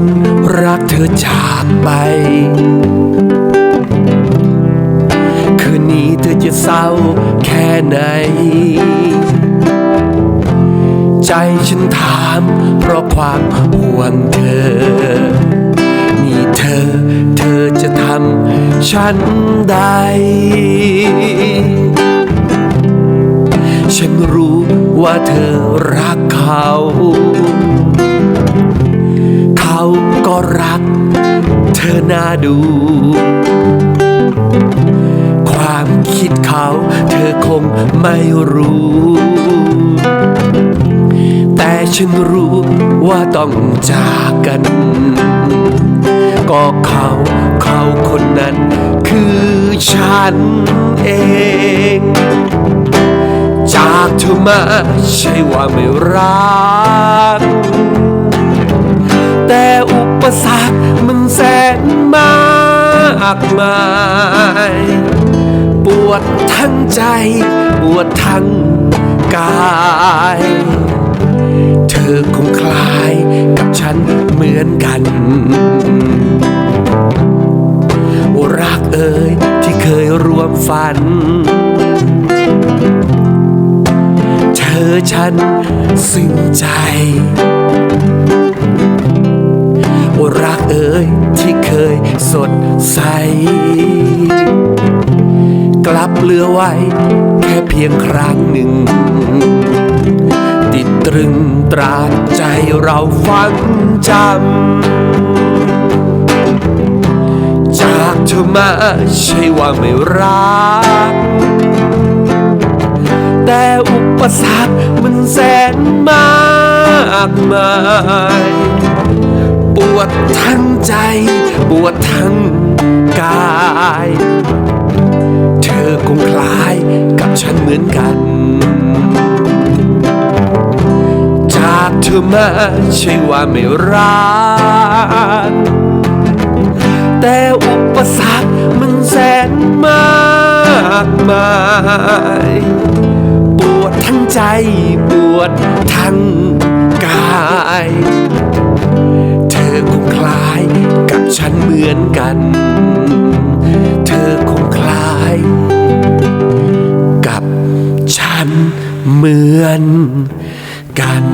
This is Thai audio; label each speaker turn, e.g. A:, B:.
A: นรักเธอจากไป คืนนี้เธอจะเศร้าแค่ไหน ใจฉันถามเพราะความห่วงเธอนี่เธอเธอจะทำฉันได้ ฉันรู้ว่าเธอรักเขา น่าดู ความคิดเขาเธอคงไม่รู้ แต่ฉันรู้ว่าต้องจากกัน ก็เขาเขาคนนั้นคือฉันเองจากเธอมาใช่ว่าไม่รัก แต่ากมาย ปวดทั้งใจ ปวดทั้งกาย เธอคงคลายกับฉันเหมือนกัน รักเอ่ยที่เคยรวมฝัน เธอฉันซึ้งใจ รักเอ่ยที่เคยสดใส กลับเหลือไว้ แค่เพียงครั้งหนึ่ง ติดตรึงตราใจเราฟังจำ จากเธอมาใช่ว่าไม่รัก แต่อุปสรรคมันแสนมากมาย ปวดทั้งใจ ปวดทั้งกาย เธอคงคล้ายกับฉันเหมือนกัน จากเธอมาใช่ว่าไม่รักแต่อุปสรรคมันแสนมากมาย ปวดทั้งใจ ปวดทั้งกาย เหมือนกัน